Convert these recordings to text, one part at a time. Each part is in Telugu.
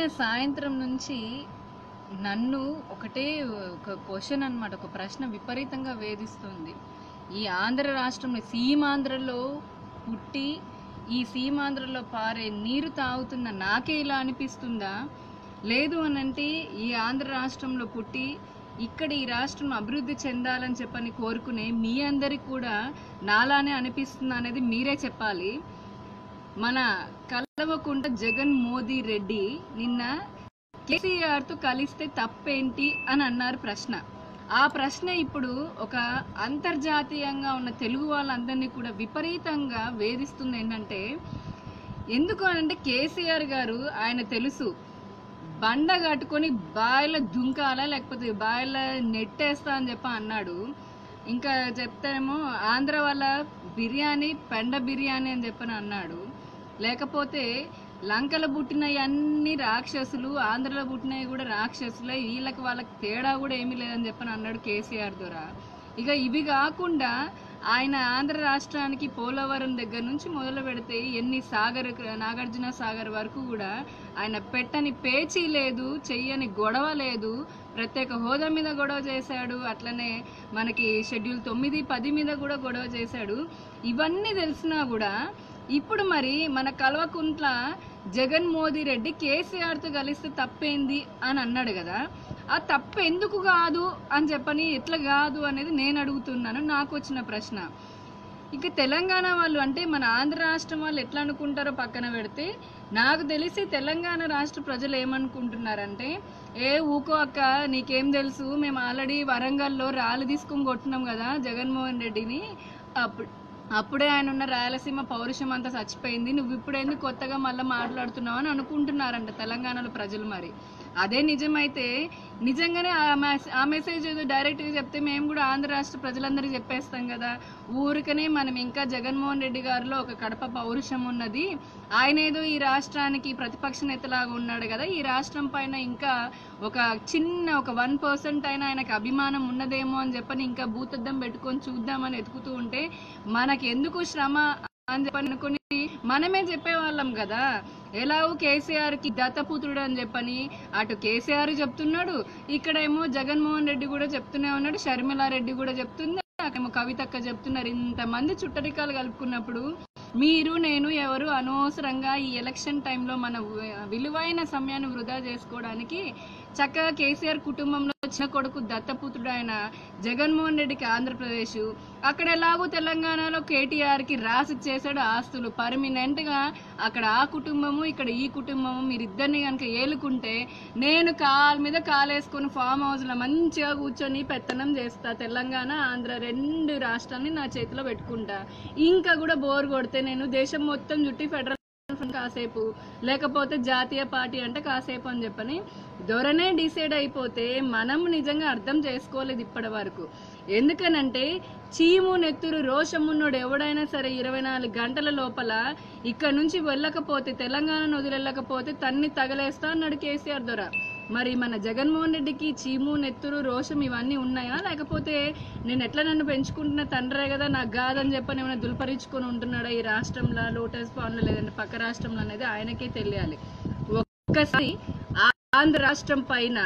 నిన్న సాయంత్రం నుంచి నన్ను ఒకటే ఒక క్వశ్చన్ అన్నమాట ఒక ప్రశ్న విపరీతంగా వేధిస్తుంది. ఈ ఆంధ్ర రాష్ట్రంలో సీమాంధ్రలో పుట్టి ఈ సీమాంధ్రలో పారే నీరు తాగుతున్న నాకే ఇలా అనిపిస్తుందా? లేదు అనంటే ఈ ఆంధ్ర రాష్ట్రంలో పుట్టి ఇక్కడ ఈ రాష్ట్రం అభివృద్ధి చెందాలని చెప్పని కోరుకునే మీ అందరికి కూడా నాలానే అనిపిస్తుందా అనేది మీరే చెప్పాలి. మన కలవకుంట జగన్ మోదీ రెడ్డి నిన్న కేసీఆర్తో కలిస్తే తప్పేంటి అని అన్నారు ప్రశ్న. ఆ ప్రశ్న ఇప్పుడు ఒక అంతర్జాతీయంగా ఉన్న తెలుగు వాళ్ళందరినీ కూడా విపరీతంగా వేధిస్తుంది ఏంటంటే ఎందుకు అంటే కేసీఆర్ గారు ఆయన తెలుసు బండ కట్టుకొని బాయిల దుంకాలా లేకపోతే బాయిల నెట్టేస్తా అని చెప్పి అన్నాడు. ఇంకా చెప్తేనేమో ఆంధ్ర వాళ్ళ బిర్యానీ పెండ బిర్యానీ అని చెప్పని అన్నాడు. లేకపోతే లంకలో పుట్టినవి అన్ని రాక్షసులు ఆంధ్రలో పుట్టినవి కూడా రాక్షసులే. వీళ్ళకి వాళ్ళకి తేడా కూడా ఏమీ లేదని చెప్పని అన్నాడు కేసీఆర్ ద్వారా. ఇక ఇవి కాకుండా ఆయన ఆంధ్ర రాష్ట్రానికి పోలవరం దగ్గర నుంచి మొదలు పెడితే ఎన్ని సాగర్ నాగార్జున సాగర్ వరకు కూడా ఆయన పెట్టని పేచీ లేదు చెయ్యని గొడవ లేదు. ప్రత్యేక హోదా మీద గొడవ చేశాడు. అట్లనే మనకి షెడ్యూల్ తొమ్మిది పది మీద కూడా గొడవ చేశాడు. ఇవన్నీ తెలిసినా కూడా ఇప్పుడు మరి మన కల్వకుంట్ల జగన్ మోదీ రెడ్డి కేసీఆర్తో కలిస్తే తప్పేంది అని అన్నాడు కదా. ఆ తప్పు ఎందుకు కాదు అని చెప్పని ఎట్లా కాదు అనేది నేను అడుగుతున్నాను నాకు వచ్చిన ప్రశ్న. ఇక తెలంగాణ వాళ్ళు అంటే మన ఆంధ్ర రాష్ట్రం వాళ్ళు ఎట్లా అనుకుంటారో పక్కన పెడితే నాకు తెలిసి తెలంగాణ రాష్ట్ర ప్రజలు ఏమనుకుంటున్నారంటే ఏ ఊకో అక్క నీకేం తెలుసు మేము ఆల్రెడీ వరంగల్లో రాళ్ళు తీసుకొని కొట్టినాం కదా జగన్మోహన్ రెడ్డిని అప్పుడు అప్పుడే ఆయన ఉన్న రాయలసీమ పౌరుషం అంతా చచ్చిపోయింది. నువ్వు ఇప్పుడేంది కొత్తగా మళ్ళీ మాట్లాడుతున్నావు అని అనుకుంటున్నారంట తెలంగాణలో ప్రజలు మరి. అదే నిజమైతే నిజంగానే ఆ ఆ మెసేజ్ ఏదో డైరెక్ట్గా చెప్తే మేము కూడా ఆంధ్ర రాష్ట్ర ప్రజలందరికీ చెప్పేస్తాం కదా. ఊరికనే మనం ఇంకా జగన్మోహన్ రెడ్డి గారిలో ఒక కడప పౌరుషం ఉన్నది. ఆయన ఏదో ఈ రాష్ట్రానికి ప్రతిపక్ష నేతలాగా ఉన్నాడు కదా. ఈ రాష్ట్రం పైన ఇంకా ఒక చిన్న ఒక వన్ పర్సెంట్ అయినా ఆయనకు అభిమానం ఉన్నదేమో అని చెప్పని ఇంకా భూతద్దం పెట్టుకొని చూద్దామని ఎతుకుతూ ఉంటే మనకి ఎందుకు శ్రమ అని చెప్పని అనుకుని మనమే చెప్పేవాళ్ళం కదా. ఎలాగో కేసీఆర్కి దత్తపుత్రుడు అని చెప్పని అటు కేసీఆర్ చెప్తున్నాడు ఇక్కడేమో జగన్మోహన్ రెడ్డి కూడా చెప్తూనే ఉన్నాడు షర్మిలారెడ్డి కూడా చెప్తుంది అక్కడేమో కవితక్క చెప్తున్నారు. ఇంతమంది చుట్టరికాలు కలుపుకున్నప్పుడు మీరు నేను ఎవరు అనవసరంగా ఈ ఎలక్షన్ టైంలో మన విలువైన సమయాన్ని వృధా చేసుకోవడానికి చక్కగా కేసీఆర్ కుటుంబంలో చిన్న కొడుకు దత్తపుత్రుడు ఆయన జగన్మోహన్ రెడ్డికి ఆంధ్రప్రదేశ్. అక్కడ ఎలాగో తెలంగాణలో కేటీఆర్కి రాసి చేశాడు ఆస్తులు. పర్మినెంట్గా అక్కడ ఆ కుటుంబము ఇక్కడ ఈ కుటుంబము మీరిద్దరిని కనుక ఏలుకుంటే నేను కాల్ మీద కాలేసుకొని ఫామ్ హౌస్లో మంచిగా కూర్చొని పెత్తనం చేస్తా. తెలంగాణ ఆంధ్ర రెండు రాష్ట్రాన్ని నా చేతిలో పెట్టుకుంటా. ఇంకా కూడా బోర్ కొడితే నేను దేశం మొత్తం చుట్టి ఫెడరల్ కాసేపు. లేకపోతే జాతీయ పార్టీ అంటే కాసేపు అని చెప్పని దొరనే డిసైడ్ అయిపోతే మనం నిజంగా అర్థం చేసుకోలేదు ఇప్పటి వరకు ఎందుకనంటే చీము నెత్తురు రోషమున్నోడు ఎవడైనా సరే ఇరవై నాలుగు గంటల లోపల ఇక్కడ నుంచి వెళ్ళకపోతే తెలంగాణను వదిలేళ్ళకపోతే తన్ని తగలేస్తా అన్నాడు కేసీఆర్ దొర. మరి మన జగన్మోహన్ రెడ్డికి చీము నెత్తురు రోషం ఇవన్నీ ఉన్నాయా? లేకపోతే నేను ఎట్లా నన్ను పెంచుకుంటున్న తండ్రే కదా నాకు కాదని చెప్పని ఏమైనా దుల్పరించుకొని ఉంటున్నాడా ఈ రాష్ట్రంలో లోటస్ పాండ్లో లేదంటే పక్క రాష్ట్రంలో అనేది ఆయనకే తెలియాలి. ఒక్కసారి ఆంధ్ర రాష్ట్రం పైన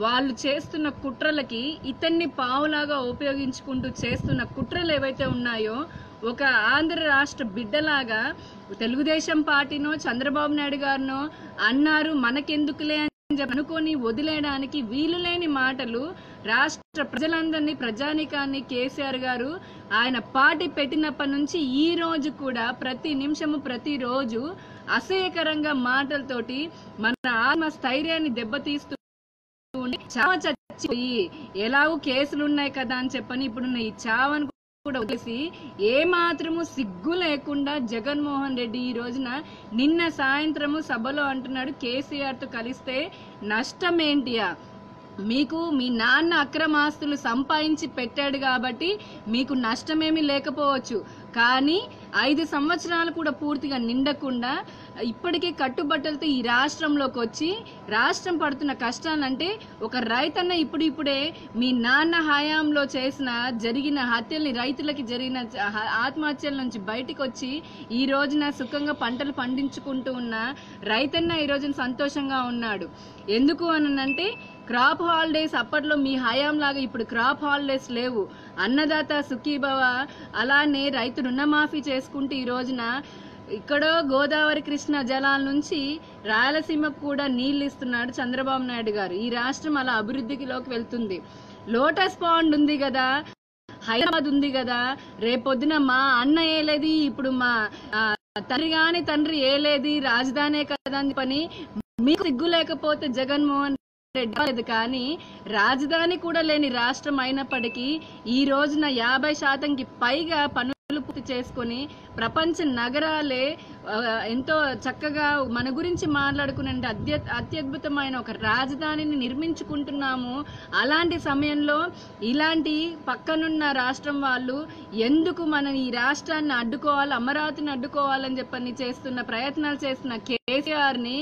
వాళ్ళు చేస్తున్న కుట్రలకి ఇతన్ని పావులాగా ఉపయోగించుకుంటూ చేస్తున్న కుట్రలు ఏవైతే ఉన్నాయో ఒక ఆంధ్ర రాష్ట్ర బిడ్డలాగా తెలుగుదేశం పార్టీనో చంద్రబాబు నాయుడు గారినో అన్నారు మనకెందుకులే అని అనుకొని వదిలేయడానికి వీలు లేని మాటలు రాష్ట్ర ప్రజలందరినీ ప్రజానికాన్ని కేసీఆర్ గారు ఆయన పార్టీ పెట్టినప్పటి నుంచి ఈ రోజు కూడా ప్రతి నిమిషము ప్రతి రోజు అసహ్యకరంగా మాటలతోటి మన ఆత్మ స్థైర్యాన్ని దెబ్బతీస్తూ ఉండి చావ చచ్చిపోయి ఎలాగో కేసులు ఉన్నాయి కదా అని చెప్పని ఇప్పుడున్న ఈ చావను కూడా వదిలేసి ఏ మాత్రము సిగ్గు లేకుండా జగన్మోహన్ రెడ్డి ఈ రోజున నిన్న సాయంత్రము సభలో అంటున్నాడు కేసీఆర్తో కలిస్తే నష్టం ఏంటియా మీకు మీ నాన్న అక్రమాస్తులు సంపాదించి పెట్టాడు కాబట్టి మీకు నష్టమేమీ లేకపోవచ్చు. కానీ ఐదు సంవత్సరాలు కూడా పూర్తిగా నిండకుండా ఇప్పటికే కట్టుబట్టలతో ఈ రాష్ట్రంలోకి వచ్చి రాష్ట్రం పడుతున్న కష్టాలంటే ఒక రైతన్న ఇప్పుడు ఇప్పుడే మీ నాన్న హయాంలో చేసిన జరిగిన హత్యల్ని రైతులకి జరిగిన ఆత్మహత్యల నుంచి బయటికి వచ్చి ఈ రోజున సుఖంగా పంటలు పండించుకుంటూ ఉన్న రైతన్న ఈ రోజున సంతోషంగా ఉన్నాడు. ఎందుకు అనంటే క్రాప్ హాలిడేస్ అప్పట్లో మీ హయాం లాగా ఇప్పుడు క్రాప్ హాలిడేస్ లేవు. అన్నదాత సుఖీభవ అలానే రైతు రుణమాఫీ చేసుకుంటూ ఈ రోజున ఇక్కడో గోదావరి కృష్ణ జలాల నుంచి రాయలసీమకు కూడా నీళ్ళు ఇస్తున్నాడు చంద్రబాబు నాయుడు గారు. ఈ రాష్ట్రం అలా అభివృద్ధిలోకి వెళ్తుంది. లోటస్ పాండ్ ఉంది కదా హైదరాబాద్ ఉంది కదా రేపొద్దున మా అన్న ఏలేది ఇప్పుడు మా తండ్రి కాని తండ్రి ఏలేది రాజధానే కదా అని పని మీకు సిగ్గు లేకపోతే జగన్మోహన్ రెడ్డి కానీ రాజధాని కూడా లేని రాష్ట్రం అయినప్పటికీ ఈ రోజున యాభై శాతంకి పైగా పనులు పూర్తి చేసుకొని ప్రపంచ నగరాలే ఎంతో చక్కగా మన గురించి మాట్లాడుకునే అత్య అత్యద్భుతమైన ఒక రాజధానిని నిర్మించుకుంటున్నాము. అలాంటి సమయంలో ఇలాంటి పక్కనున్న రాష్ట్రం వాళ్ళు ఎందుకు మన ఈ రాష్ట్రాన్ని అడ్డుకోవాలి అమరావతిని అడ్డుకోవాలని చెప్పని చేస్తున్న ప్రయత్నాలు చేస్తున్న కేసీఆర్ని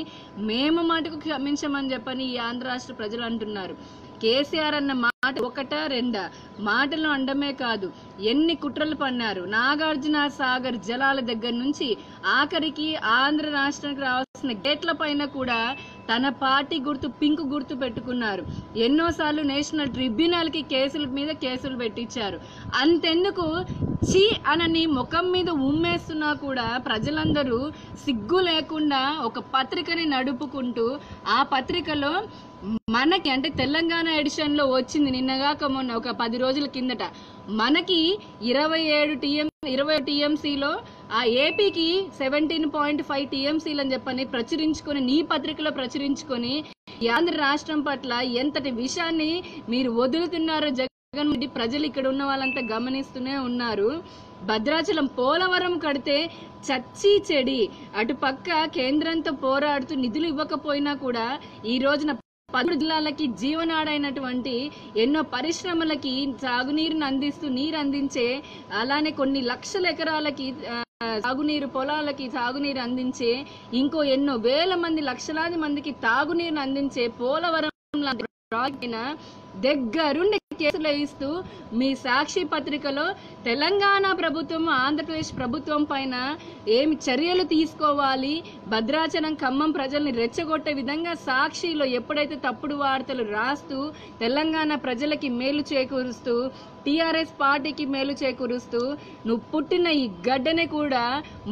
మేము మటుకు క్షమించమని చెప్పని ఈ ఆంధ్ర రాష్ట్ర ప్రజలు అంటున్నారు. కేసీఆర్ అన్న మాట ఒకటా రెండా? మాటలు అండమే కాదు ఎన్ని కుట్రలు పన్నారు. నాగార్జున సాగర్ జలాల దగ్గర నుంచి ఆఖరికి ఆంధ్ర రాష్ట్రానికి రావాల్సిన గేట్ల పైన కూడా తన పార్టీ గుర్తు పింక్ గుర్తు పెట్టుకున్నారు. ఎన్నోసార్లు నేషనల్ ట్రిబ్యునల్కి కేసుల మీద కేసులు పెట్టించారు. అంతెందుకు? చీ అనని ముఖం మీద ఉమ్మేస్తున్నా కూడా ప్రజలందరూ సిగ్గు లేకుండా ఒక పత్రికని నడుపుకుంటూ ఆ పత్రికలో మనకి అంటే తెలంగాణ ఎడిషన్లో వచ్చింది నిన్నగాక మొన్న ఒక పది రోజుల కిందట. మనకి ఇరవై ఏడు టీఎం ఇరవై టీఎంసీలో ఆ ఏపీకి సెవెంటీన్ పాయింట్ ఫైవ్ టీఎంసీలు అని చెప్పని ప్రచురించుకొని నీ పత్రికలో ప్రచురించుకొని ఆంధ్ర రాష్ట్రం పట్ల ఎంతటి విషయాన్ని మీరు వదులుతున్నారో జగన్ రెడ్డి ప్రజలు ఇక్కడ ఉన్న వాళ్ళంతా గమనిస్తూనే ఉన్నారు. భద్రాచలం పోలవరం కడితే చచ్చి చెడి. అటు పక్క కేంద్రంతో పోరాడుతూ నిధులు ఇవ్వకపోయినా కూడా ఈ రోజున పదమూడు జిల్లాలకి జీవనాడైనటువంటి ఎన్నో పరిశ్రమలకి సాగునీరుని అందిస్తూ నీరు అందించే అలానే కొన్ని లక్షల ఎకరాలకి సాగునీరు పొలాలకి సాగునీరు అందించే ఇంకో ఎన్నో వేల మంది లక్షలాది మందికి తాగునీరుని అందించే పోలవరం లాంటి దగ్గరుండి కేసులు ఇస్తూ మీ సాక్షి పత్రికలో తెలంగాణ ప్రభుత్వం ఆంధ్రప్రదేశ్ ప్రభుత్వం పైన ఏమి చర్యలు తీసుకోవాలి? భద్రాచలం ఖమ్మం ప్రజల్ని రెచ్చగొట్టే విధంగా సాక్షిలో ఎప్పుడైతే తప్పుడు వార్తలు రాస్తూ తెలంగాణ ప్రజలకి మేలు చేకూరుస్తూ టీఆర్ఎస్ పార్టీకి మేలు చేకూరుస్తూ నువ్వు పుట్టిన ఈ గడ్డని కూడా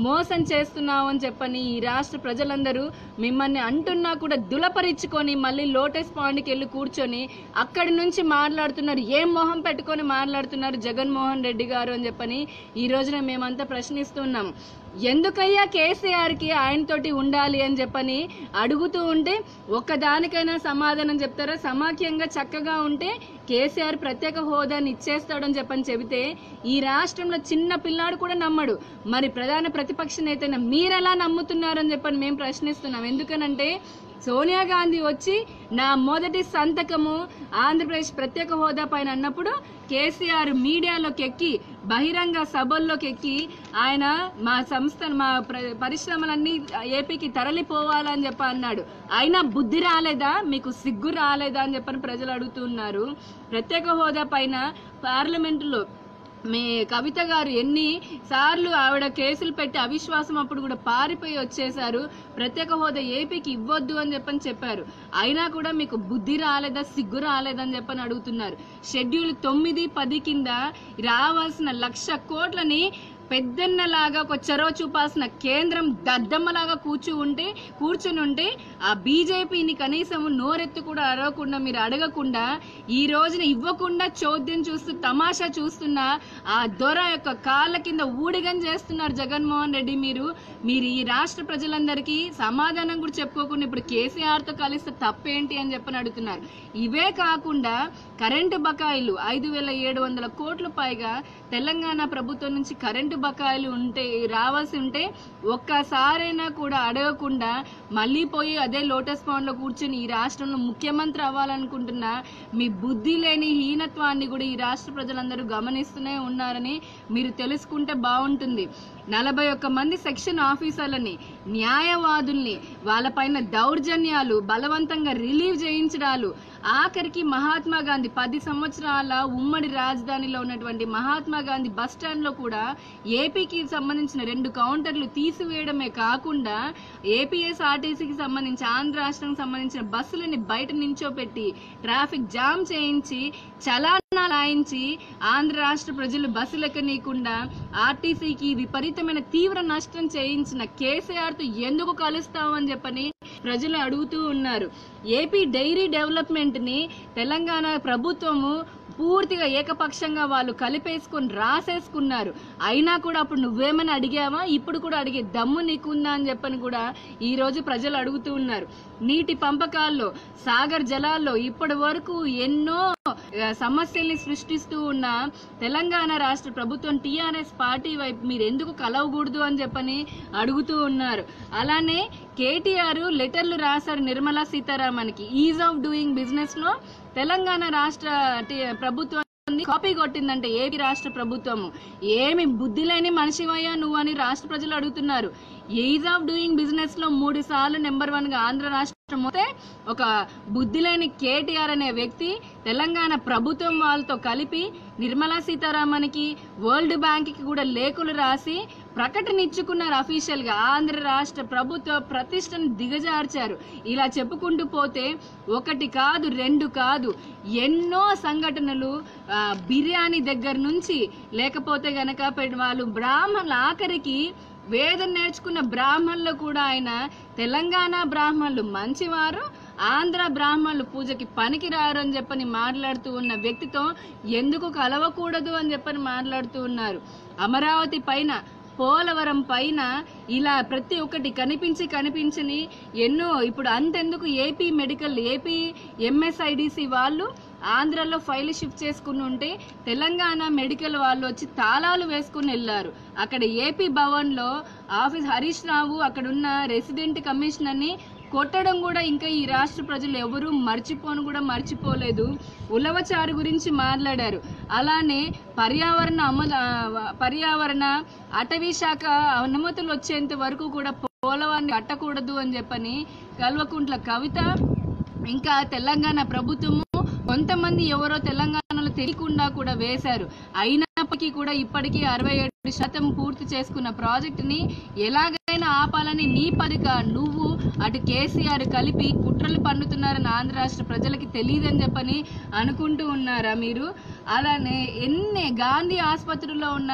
మోసం చేస్తున్నావు అని చెప్పని ఈ రాష్ట్ర ప్రజలందరూ మిమ్మల్ని అంటున్నా కూడా దులపరించుకొని మళ్ళీ లోటస్ పాండ్కి వెళ్ళి కూర్చొని అక్కడి నుంచి మాట్లాడుతున్నారు. ఏం మొహం పెట్టుకొని మాట్లాడుతున్నారు జగన్మోహన్ రెడ్డి గారు అని చెప్పని ఈ రోజున మేమంతా ప్రశ్నిస్తున్నాం. ఎందుకయ్యా కేసీఆర్కి ఆయనతోటి ఉండాలి అని చెప్పని అడుగుతూ ఉంటే ఒక్కదానికైనా సమాధానం చెప్తారా? సమాఖ్యంగా చక్కగా ఉంటే కేసీఆర్ ప్రత్యేక హోదాని ఇచ్చేస్తాడని చెప్పని చెబితే ఈ రాష్ట్రంలో చిన్న పిల్లాడు కూడా నమ్మడు. మరి ప్రధాన ప్రతిపక్ష నేతైనా మీరెలా నమ్ముతున్నారని చెప్పని మేము ప్రశ్నిస్తున్నాం. ఎందుకనంటే సోనియా గాంధీ వచ్చి నా మొదటి సంతకము ఆంధ్రప్రదేశ్ ప్రత్యేక హోదా పైన అన్నప్పుడు కేసీఆర్ మీడియాలోకి ఎక్కి బహిరంగ సభల్లోకి ఎక్కి ఆయన మా సంస్థ మా ప్ర- పరిశ్రమలన్నీ ఏపీకి తరలిపోవాలని చెప్పి అన్నాడు అయినా బుద్ధి రాలేదా? మీకు సిగ్గు రాలేదా అని చెప్పని ప్రజలు అడుగుతున్నారు. ప్రత్యేక హోదా పైన పార్లమెంటులో మీ కవిత గారు ఎన్ని సార్లు ఆవిడ కేసులు పెట్టి అవిశ్వాసం అప్పుడు కూడా పారిపోయి వచ్చేసారు ప్రత్యేక హోదా ఏపీకి ఇవ్వద్దు అని చెప్పని చెప్పారు. అయినా కూడా మీకు బుద్ధి రాలేదా సిగ్గు రాలేదని చెప్పని అడుగుతున్నారు. షెడ్యూల్ తొమ్మిది పది కింద రావాల్సిన లక్ష కోట్లని పెద్దన్నలాగా ఒక చొరవ చూపాల్సిన కేంద్రం దద్దమ్మలాగా కూర్చు ఉంటే కూర్చుని ఉంటే ఆ బీజేపీని కనీసం నోరెత్తు కూడా అరవకుండా మీరు అడగకుండా ఈ రోజున ఇవ్వకుండా చోద్యం చూస్తూ తమాషా చూస్తున్న ఆ దొర యొక్క కాళ్ళ కింద ఊడిగం చేస్తున్నారు జగన్మోహన్ రెడ్డి మీరు. మీరు ఈ రాష్ట్ర ప్రజలందరికీ సమాధానం కూడా చెప్పుకోకుండా ఇప్పుడు కేసీఆర్తో కలిస్తే తప్పేంటి అని చెప్పని అడుగుతున్నారు. ఇవే కాకుండా కరెంటు బకాయిలు ఐదు వేల ఏడు వందల కోట్లు పైగా తెలంగాణ ప్రభుత్వం నుంచి కరెంటు కరెంటు బకాయిలు ఉంటే రావాల్సి ఉంటే ఒక్కసారైనా కూడా అడగకుండా మళ్ళీ పోయి అదే లోటస్ పాండ్లో కూర్చొని ఈ రాష్ట్రంలో ముఖ్యమంత్రి అవ్వాలనుకుంటున్న మీ బుద్ధి లేని హీనత్వాన్ని కూడా ఈ రాష్ట్ర ప్రజలందరూ గమనిస్తూనే ఉన్నారని మీరు తెలుసుకుంటే బాగుంటుంది. నలభై ఒక్క మంది సెక్షన్ ఆఫీసర్లని న్యాయవాదుల్ని వాళ్ళపైన దౌర్జన్యాలు బలవంతంగా రిలీవ్ చేయించడాలు ఆఖరికి మహాత్మా గాంధీ పది సంవత్సరాల ఉమ్మడి రాజధానిలో ఉన్నటువంటి మహాత్మా గాంధీ బస్ స్టాండ్లో కూడా ఏపీకి సంబంధించిన రెండు కౌంటర్లు తీసివేయడమే కాకుండా ఏపీఎస్ఆర్టీసీకి సంబంధించి ఆంధ్ర రాష్ట్రానికి సంబంధించిన బస్సులని బయట నించోపెట్టి ట్రాఫిక్ జామ్ చేయించి చలానా లాయించి ఆంధ్ర రాష్ట్ర ప్రజలు బస్సులు ఎక్కనీయకుండా ఆర్టీసీకి విపరీతమైన తీవ్ర నష్టం చేయించిన కేసీఆర్తో ఎందుకు కలుస్తామని చెప్పని ప్రజలు అడుగుతూ ఉన్నారు. ఏపీ డైరీ డెవలప్మెంట్ని తెలంగాణ ప్రభుత్వము పూర్తిగా ఏకపక్షంగా వాళ్ళు కలిపేసుకొని రాసేసుకున్నారు. అయినా కూడా అప్పుడు నువ్వేమని అడిగావా? ఇప్పుడు కూడా అడిగే దమ్ము నీకుందా అని చెప్పని కూడా ఈరోజు ప్రజలు అడుగుతూ ఉన్నారు. నీటి పంపకాల్లో సాగర్ జలాల్లో ఇప్పటి వరకు ఎన్నో సమస్యల్ని సృష్టిస్తూ ఉన్న తెలంగాణ రాష్ట్ర ప్రభుత్వం టీఆర్ఎస్ పార్టీ వైపు మీరు ఎందుకు కలవకూడదు అని చెప్పని అడుగుతూ ఉన్నారు. అలానే కేటీఆర్ లెటర్లు రాశారు నిర్మలా సీతారామన్కి. ఈజ్ ఆఫ్ డూయింగ్ బిజినెస్లో తెలంగాణ రాష్ట్ర ప్రభుత్వం కాపీ కొట్టిందంటే ఏపీ రాష్ట్ర ప్రభుత్వము ఏమి బుద్ధి లేని మనిషివయ్యా నువ్వు అని రాష్ట్ర ప్రజలు అడుగుతున్నారు. ఈజ్ ఆఫ్ డూయింగ్ బిజినెస్లో మూడు సార్లు నెంబర్ వన్గా ఆంధ్ర రాష్ట్రం అయితే ఒక బుద్ధి లేని కేటీఆర్ అనే వ్యక్తి తెలంగాణ ప్రభుత్వం వాళ్ళతో కలిపి నిర్మలా సీతారామన్కి వరల్డ్ బ్యాంక్కి కూడా లేఖలు రాసి ప్రకటన ఇచ్చుకున్న అఫీషియల్గా ఆంధ్ర రాష్ట్ర ప్రభుత్వ ప్రతిష్టను దిగజార్చారు. ఇలా చెప్పుకుంటూ పోతే ఒకటి కాదు రెండు కాదు ఎన్నో సంఘటనలు బిర్యానీ దగ్గర నుంచి లేకపోతే గనక వాళ్ళు బ్రాహ్మణుల ఆఖరికి వేదం నేర్చుకున్న బ్రాహ్మణులు కూడా ఆయన తెలంగాణ బ్రాహ్మణులు మంచివారు ఆంధ్ర బ్రాహ్మణులు పూజకి పనికిరారు అని చెప్పని మాట్లాడుతూ ఉన్న వ్యక్తితో ఎందుకు కలవకూడదు అని చెప్పని మాట్లాడుతూ ఉన్నారు. అమరావతి పైన పోలవరం పైన ఇలా ప్రతి ఒక్కటి కనిపించి కనిపించని ఎన్నో ఇప్పుడు అంతెందుకు ఏపీ మెడికల్ ఏపీ ఎంఎస్ఐడిసి వాళ్ళు ఆంధ్రలో ఫైల్ షిఫ్ట్ చేసుకుని ఉంటే తెలంగాణ మెడికల్ వాళ్ళు వచ్చి తాళాలు వేసుకుని వెళ్ళారు. అక్కడ ఏపీ భవన్లో ఆఫీస్ హరీష్ రావు అక్కడున్న రెసిడెంట్ కమిషనర్ని కొట్టడం కూడా ఇంకా ఈ రాష్ట్ర ప్రజలు ఎవరూ మర్చిపోను కూడా మర్చిపోలేదు. ఉలవచారు గురించి మాట్లాడారు. అలానే పర్యావరణ అమలు పర్యావరణ అటవీ శాఖ అనుమతులు వచ్చేంత వరకు కూడా పోలవాన్ని కట్టకూడదు అని చెప్పని కల్వకుంట్ల కవిత ఇంకా తెలంగాణ ప్రభుత్వము కొంతమంది ఎవరో తెలంగాణలో తెలియకుండా కూడా వేశారు. అయినప్పటికీ కూడా ఇప్పటికీ అరవై ఏడు శాతం పూర్తి చేసుకున్న ప్రాజెక్టుని ఎలాగైనా ఆపాలని నీ పదిక నువ్వు అటు కేసీఆర్ కలిపి కుట్రలు పన్నుతున్నారని ఆంధ్ర రాష్ట్ర ప్రజలకి తెలియదని చెప్పని అనుకుంటూ ఉన్నారా మీరు? అలానే ఎన్ని గాంధీ ఆసుపత్రిలో ఉన్న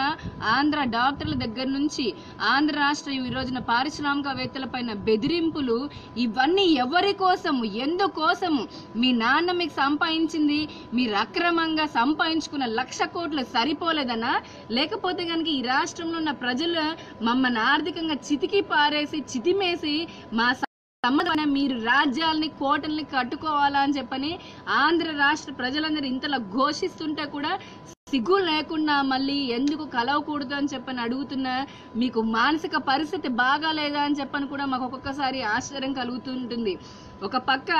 ఆంధ్ర డాక్టర్ల దగ్గర నుంచి ఆంధ్ర రాష్ట్ర ఈ రోజున పారిశ్రామికవేత్తల పైన బెదిరింపులు ఇవన్నీ ఎవరి కోసము? ఎందుకోసము? మీ నాన్న మీకు సంపాదించింది మీరు అక్రమంగా సంపాదించుకున్న లక్ష కోట్లు సరిపోలేదనా? లేకపోతే కనుక ఈ రాష్ట్రంలో ఉన్న ప్రజలు మమ్మల్ని ఆర్థికంగా చితికి పారేసి చితిమేసి మా సంబంధమైన మీరు రాజ్యాలని కోటల్ని కట్టుకోవాలా అని చెప్పని ఆంధ్ర రాష్ట్ర ప్రజలందరూ ఇంతలా ఘోషిస్తుంటే కూడా సిగ్గు లేకుండా మళ్ళీ ఎందుకు కలవకూడదు అని చెప్పని అడుగుతున్నా మీకు మానసిక పరిస్థితి బాగాలేదా అని చెప్పని కూడా మాకు ఒక్కొక్కసారి ఆశ్చర్యం కలుగుతుంటుంది. ఒక పక్క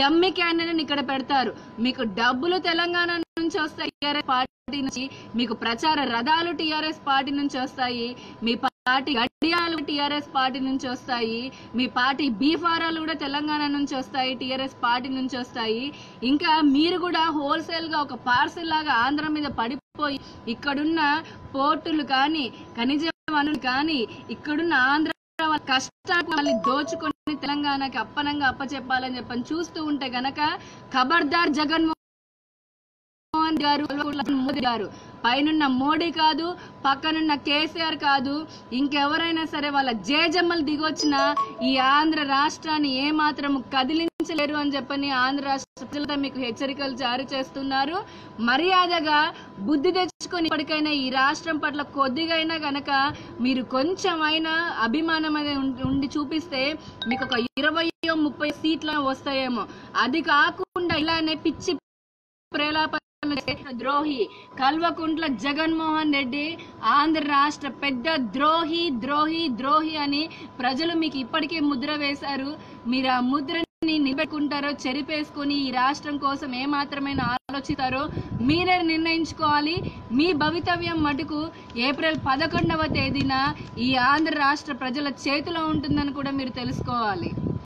డమ్మి క్యాండిడేట్ ఇక్కడ పెడతారు. మీకు డబ్బులు తెలంగాణ నుంచి వస్తాయి. టీఆర్ఎస్ పార్టీ నుంచి మీకు ప్రచార రథాలు టీఆర్ఎస్ పార్టీ నుంచి వస్తాయి. మీ పార్టీ గడియాలు టీఆర్ఎస్ పార్టీ నుంచి వస్తాయి. మీ పార్టీ బీఫారాలు కూడా తెలంగాణ నుంచి వస్తాయి టీఆర్ఎస్ పార్టీ నుంచి వస్తాయి. ఇంకా మీరు కూడా హోల్సేల్గా ఒక పార్సెల్ లాగా ఆంధ్ర మీద పడిపోయి ఇక్కడున్న పోర్టులు కానీ ఖనిజ వనరులు కానీ ఇక్కడున్న ఆంధ్ర కష్టాన్ని మళ్ళీ దోచుకొని తెలంగాణకి అప్పనంగా అప్పచెప్పాలని చెప్పని చూస్తూ ఉంటే గనక ఖబర్దార్ జగన్మోహన్ మోహన్ గారు మోదీ గారు. పైనున్న మోడీ కాదు పక్కనున్న కేసీఆర్ కాదు ఇంకెవరైనా సరే వాళ్ళ జేజమ్మలు దిగొచ్చిన ఈ ఆంధ్ర రాష్ట్రాన్ని ఏమాత్రం కదిలించలేరు అని చెప్పని ఆంధ్ర రాష్ట్ర మీకు హెచ్చరికలు జారీ చేస్తున్నారు. మర్యాదగా బుద్ధి తెచ్చుకొని ఇప్పటికైనా ఈ రాష్ట్రం పట్ల కొద్దిగైనా గనక మీరు కొంచెమైనా అభిమానం అనేది ఉం- ఉండి చూపిస్తే మీకు ఒక ఇరవయో ముప్పై సీట్ల వస్తాయేమో. అది కాకుండా ఇలానే పిచ్చి ప్రేలాప ద్రోహి కల్వకుంట్ల జగన్మోహన్ రెడ్డి ఆంధ్ర రాష్ట్ర పెద్ద ద్రోహి ద్రోహి ద్రోహి అని ప్రజలు మీకు ఇప్పటికే ముద్ర వేశారు. మీరు ఆ ముద్రని నిలబెట్టుకుంటారో చెరిపేసుకొని ఈ రాష్ట్రం కోసం ఏమాత్రమైన ఆలోచిస్తారో మీరే నిర్ణయించుకోవాలి. మీ భవితవ్యం మటుకు ఏప్రిల్ పదకొండవ తేదీన ఈ ఆంధ్ర రాష్ట్ర ప్రజల చేతిలో ఉంటుందని కూడా మీరు తెలుసుకోవాలి.